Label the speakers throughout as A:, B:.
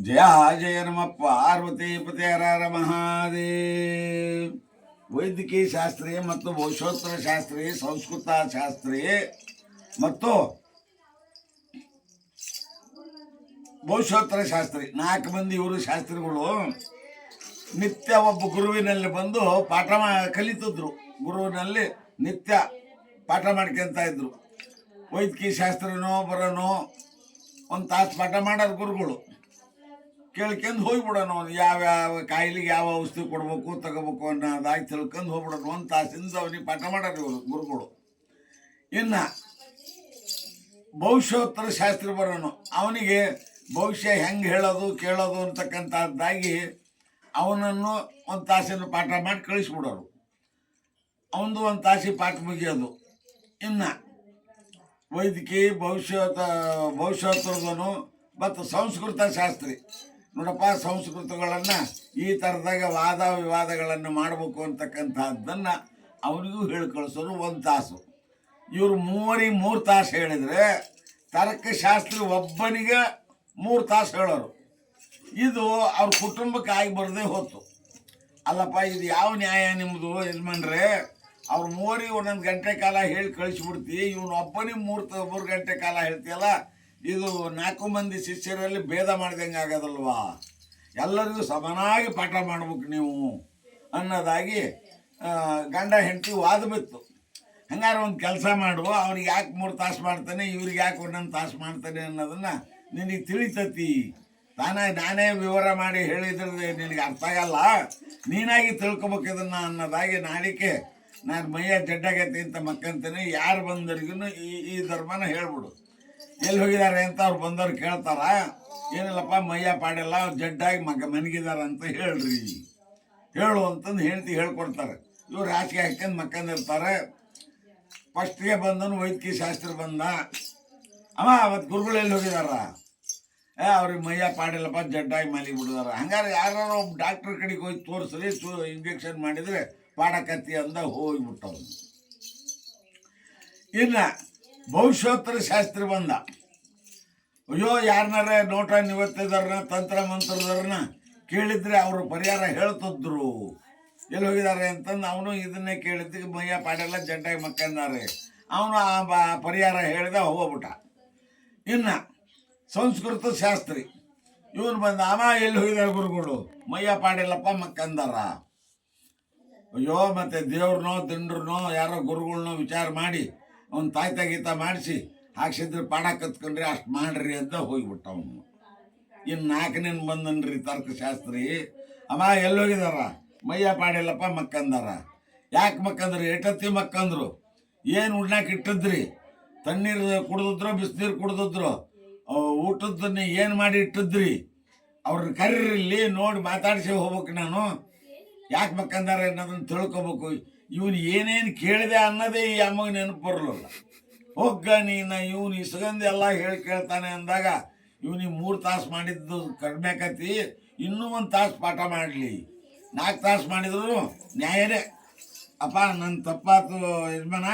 A: ಜಯ ಜಯ ನಮ ಪಾರ್ವತಿ ಪತಿಯರಾರ ಮಹಾದೇವ್. ವೈದ್ಯಕೀಯ ಶಾಸ್ತ್ರಿ ಮತ್ತು ಭವಿಷ್ಯೋತ್ತರ ಶಾಸ್ತ್ರಿ, ಸಂಸ್ಕೃತ ಶಾಸ್ತ್ರಿ ಮತ್ತು ಭವಿಷ್ಯೋತ್ತರ ಶಾಸ್ತ್ರಿ. ನಾಲ್ಕು ಮಂದಿ ಇವರು ಶಾಸ್ತ್ರಿಗಳು. ನಿತ್ಯ ಒಬ್ಬ ಗುರುವಿನಲ್ಲಿ ಬಂದು ಪಾಠ ಮಾ, ಕಲಿತಿದ್ರು. ಗುರುವಿನಲ್ಲಿ ನಿತ್ಯ ಪಾಠ ಮಾಡ್ಕೊಂತ ಇದ್ರು. ವೈದ್ಯಕೀಯ ಶಾಸ್ತ್ರನೋ, ಬರೋನೋ, ಒಂದು ತಾಸು ಪಾಠ ಮಾಡೋರು ಗುರುಗಳು. ಕೇಳ್ಕೊಂಡು ಹೋಗ್ಬಿಡೋಣ ಅವ್ನು. ಯಾವ ಕಾಯಿಲೆಗೆ ಯಾವ ಔಷಧಿ ಕೊಡಬೇಕು, ತಗೋಬೇಕು ಅನ್ನೋದಾಗಿ ತಿಳ್ಕೊಂಡು ಹೋಗ್ಬಿಡೋಣ ಒಂದು ತಾಸಿಂದ ಅವನಿಗೆ ಪಾಠ ಮಾಡೋರು ಇವರು, ಗುರುಗಳು. ಇನ್ನು ಭವಿಷ್ಯೋತ್ತರ ಶಾಸ್ತ್ರ ಬರೋನು. ಅವನಿಗೆ ಭವಿಷ್ಯ ಹೆಂಗೆ ಹೇಳೋದು, ಕೇಳೋದು ಅಂತಕ್ಕಂಥದ್ದಾಗಿ ಅವನನ್ನು ಒಂದು ತಾಸಿನ ಪಾಠ ಮಾಡಿ ಕಳಿಸ್ಬಿಡೋರು. ಅವನದು ಒಂದು ತಾಸಿ ಪಾಠ ಮುಗಿಯೋದು. ಇನ್ನು ವೈದ್ಯಕೀಯ ಭವಿಷ್ಯತ ಭವಿಷ್ಯೋತ್ತರದನು ಮತ್ತು ಸಂಸ್ಕೃತ ಶಾಸ್ತ್ರಿ. ನೋಡಪ್ಪ, ಸಂಸ್ಕೃತಗಳನ್ನು ಈ ಥರದಾಗ ವಾದ ವಿವಾದಗಳನ್ನು ಮಾಡಬೇಕು ಅಂತಕ್ಕಂಥದ್ದನ್ನು ಅವನಿಗೂ ಹೇಳಿ ಒಂದು ತಾಸು. ಇವರು ಮೂವರಿಗೆ ಮೂರು ತಾಸು ಹೇಳಿದರೆ ತರ್ಕಶಾಸ್ತ್ರಿ ಒಬ್ಬನಿಗೆ ಮೂರು ತಾಸು ಹೇಳೋರು. ಇದು ಅವ್ರ ಕುಟುಂಬಕ್ಕೆ ಆಗಿ ಬರದೇ ಹೋತು ಅಲ್ಲಪ್ಪ, ಇದು ಯಾವ ನ್ಯಾಯ ನಿಮ್ಮದು ಯಜಮಾನ್ರೆ? ಅವ್ರ ಮೂವರಿಗೆ ಒಂದೊಂದು ಗಂಟೆ ಕಾಲ ಹೇಳಿ ಕಳಿಸ್ಬಿಡ್ತಿ, ಇವನು ಒಬ್ಬನಿಗೆ ಮೂರು ಮೂರು ಗಂಟೆ ಕಾಲ ಹೇಳ್ತೀಯಲ್ಲ ಇದು ನಾಲ್ಕು ಮಂದಿ ಶಿಷ್ಯರಲ್ಲಿ ಭೇದ ಮಾಡ್ದಂಗೆ ಆಗೋದಲ್ವಾ? ಎಲ್ಲರಿಗೂ ಸಮನಾಗಿ ಪಾಠ ಮಾಡ್ಬೇಕು ನೀವು ಅನ್ನೋದಾಗಿ ಗಂಡ ಹೆಂಡತಿ ವಾದ ಬಿತ್ತು. ಹಂಗಾರೆ ಒಂದು ಕೆಲಸ ಮಾಡುವ ಅವ್ರಿಗೆ ಯಾಕೆ ಮೂರು ತಾಸು ಮಾಡ್ತಾನೆ, ಇವ್ರಿಗೆ ಯಾಕೆ ಒಂದೊಂದು ತಾಸು ಮಾಡ್ತಾನೆ ಅನ್ನೋದನ್ನು ನಿನಗೆ ತಿಳಿತತಿ. ತಾನೇ, ನಾನೇ ವಿವರ ಮಾಡಿ ಹೇಳಿದ್ರೆ ನಿನಗೆ ಅರ್ಥ ಆಗಲ್ಲ. ನೀನಾಗಿ ತಿಳ್ಕೊಬೇಕು ಇದನ್ನು ಅನ್ನೋದಾಗಿ ನಾಡಿಕೆ ನಾನು ಮೈಯ ಜಡ್ಡಾಗೈತಿ ಅಂತ ಮಕ್ಕಂತೀನಿ, ಯಾರು ಬಂದರಿಗೂ ಈ ಈ ಧರ್ಮನ ಹೇಳ್ಬಿಡು. ಎಲ್ಲಿ ಹೋಗಿದ್ದಾರೆ ಅಂತ ಅವ್ರು ಬಂದವ್ರು ಕೇಳ್ತಾರ? ಏನಿಲ್ಲಪ್ಪ, ಮೈಯ ಪಾಡಿಲ್ಲ ಜಡ್ಡಾಗಿ ಮಗ ಮನಗಿದಾರ ಅಂತ ಹೇಳ್ರಿ. ಹೇಳು ಅಂತಂದು ಹೇಳ್ತಿ ಹೇಳ್ಕೊಡ್ತಾರೆ. ಇವ್ರು ಹಾಸಿಗೆ ಹಾಕ್ಯಂದು ಮಕ್ಕಂದಿರ್ತಾರೆ ಫಸ್ಟ್ಗೆ ಬಂದನು ವೈದ್ಯಕೀಯ ಶಾಸ್ತ್ರ ಬಂದ. ಅವ ಅವತ್ತು ಗುರುಗಳು ಎಲ್ಲಿ ಹೋಗಿದಾರ? ಏ, ಅವ್ರಿಗೆ ಮೈಯ ಪಾಡಿಲ್ಲಪ್ಪ ಜಡ್ಡಾಗಿ ಮಲಿ ಬಿಡಿದಾರ ಹಂಗಾರೆ ಯಾರು ಒಬ್ಬ ಡಾಕ್ಟ್ರ್ ಕಡೆಗೆ ಹೋಗಿ ತೋರಿಸ್ರಿ, ಸು ಇಂಜೆಕ್ಷನ್ ಮಾಡಿದರೆ ಪಾಡಕತ್ತಿ ಅಂದ ಹೋಗಿಬಿಟ್ಟವನು. ಇನ್ನು ಭವಿಷ್ಯೋತ್ತರ ಶಾಸ್ತ್ರಿ ಬಂದ. ಅಯ್ಯೋ ಯಾರನ್ನಾರ ನೋಟ ನಿವತ್ತಿದಾರನ ತಂತ್ರ ಮಂತ್ರದಾರನ ಕೇಳಿದ್ರೆ ಅವರು ಪರಿಹಾರ ಹೇಳ್ತಿದ್ರು. ಎಲ್ಲಿ ಹೋಗಿದ್ದಾರೆ ಅಂತಂದು ಅವನು ಇದನ್ನೇ ಕೇಳಿದ್ದಕ್ಕೆ ಮೈಯ ಪಾಡೆಲ್ಲ ಜಂಟಾಗಿ ಮಕ್ಕಂದಾರೆ. ಅವನು ಆ ಪರಿಹಾರ ಹೇಳಿದ ಹೋಗ್ಬಿಟ್ಟ. ಇನ್ನು ಸಂಸ್ಕೃತ ಶಾಸ್ತ್ರಿ, ಇವನು ಬಂದ, ಅವ ಎಲ್ಲಿ ಹೋಗಿದ್ದಾರೆ ಗುರುಗಳು? ಮೈಯ ಪಾಡೆಲ್ಲಪ್ಪ ಮಕ್ಕಂದಾರ. ಅಯ್ಯೋ, ಮತ್ತೆ ದೇವ್ರನೋ, ದಿಂಡ್ರನೋ, ಯಾರೋ ಗುರುಗಳನ್ನೋ ವಿಚಾರ ಮಾಡಿ ಅವ್ನು ತಾಯ್ತ ಗೀತ ಮಾಡಿಸಿ ಹಾಕ್ಸಿದ್ರೆ ಪಾಡ ಕತ್ಕೊಂಡ್ರಿ ಅಷ್ಟು ಮಾಡ್ರಿ ಅಂತ ಹೋಗಿಬಿಟ್ಟ ಅವನು. ಇನ್ನು ನಾಲ್ಕನೇನು ಬಂದನ್ರಿ ತರ್ಕಶಾಸ್ತ್ರಿ. ಅಮ್ಮ, ಎಲ್ಲೋಗಿದಾರ? ಮೈಯ ಪಾಡಿಲ್ಲಪ್ಪ ಮಕ್ಕಂದಾರ. ಯಾಕೆ ಮಕ್ಕಂದ್ರಿ? ಎಟತ್ತಿ ಮಕ್ಕಂದ್ರು. ಏನು ಉಣ್ಣಾಕ ಇಟ್ಟಿದ್ರಿ? ತಣ್ಣೀರು ಕುಡ್ದಿದ್ರು, ಬಿಸಿನೀರು ಕುಡ್ದಿದ್ರು. ಊಟದನ್ನ ಏನು ಮಾಡಿ ಇಟ್ಟಿದ್ರಿ? ಅವ್ರನ್ನ ಕರೀರಿಲ್ಲಿ ನೋಡಿ ಮಾತಾಡಿಸಿ ಹೋಗ್ಬೇಕು ನಾನು. ಯಾಕೆ ಮಕ್ಕಂದಾರ ಅನ್ನೋದನ್ನ ತಿಳ್ಕೊಬೇಕು. ಇವನು ಏನೇನು ಕೇಳಿದೆ ಅನ್ನೋದೇ ಈ ಅಮ್ಮಗೆ ನೆನಪು ಬರಲಿಲ್ಲ. ಹೋಗ್ಗ ನೀನ, ಇವನು ಇಸ್ಗಂದು ಎಲ್ಲ ಹೇಳಿ ಕೇಳ್ತಾನೆ ಅಂದಾಗ ಇವನಿಗೆ ಮೂರು ತಾಸು ಮಾಡಿದ್ದು ಕಡಿಮೆ ಆಕತಿ ಇನ್ನೂ ಒಂದು ತಾಸು ಪಾಠ ಮಾಡಲಿ. ನಾಲ್ಕು ತಾಸು ಮಾಡಿದ್ರು ನ್ಯಾಯನೇ. ಅಪ್ಪ ನನ್ನ ತಪ್ಪಾತು ಯಜಮಾನ,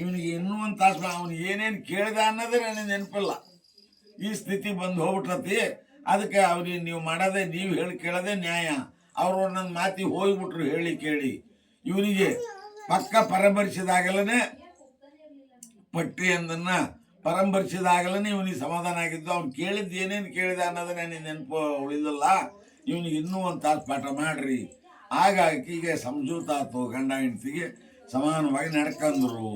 A: ಇವನಿಗೆ ಇನ್ನೂ ಒಂದು ತಾಸು ಅವನು ಏನೇನು ಕೇಳಿದೆ ಅನ್ನೋದೇ ನನಗೆ ನೆನಪಿಲ್ಲ. ಈ ಸ್ಥಿತಿ ಬಂದು ಹೋಗ್ಬಿಟ್ರತಿ, ಅದಕ್ಕೆ ಅವ್ರಿಗೆ ನೀವು ಮಾಡೋದೇ, ನೀವು ಹೇಳಿ ಕೇಳೋದೇ ನ್ಯಾಯ. ಅವರು ನನ್ನ ಮಾತಿ ಹೋಗ್ಬಿಟ್ರು ಹೇಳಿ ಕೇಳಿ. ಇವನಿಗೆ ಪಕ್ಕ ಪರಾಮರ್ಶಿದಾಗಲೇ ಪಟ್ಟಿ ಅಂದನ್ನ ಪರಂಬರಿಸಿದಾಗಲೇ ಇವನಿಗೆ ಸಮಾಧಾನ ಆಗಿದ್ದು, ಅವ್ನು ಕೇಳಿದ್ದು ಏನೇನು ಕೇಳಿದ ಅನ್ನೋದು ನನಗೆ ನೆನಪು ಉಳಿದಲ್ಲ, ಇವನಿಗೆ ಇನ್ನೂ ಒಂದು ತಾಸು ಪಾಠ ಮಾಡ್ರಿ. ಆಗ ಆಕಿಗೆ ಸಂಜೂತ ಆತು ಗಂಡ ಹೆಂಡತಿಗೆ ಸಮಾನವಾಗಿ ನಡ್ಕಂದ್ರು.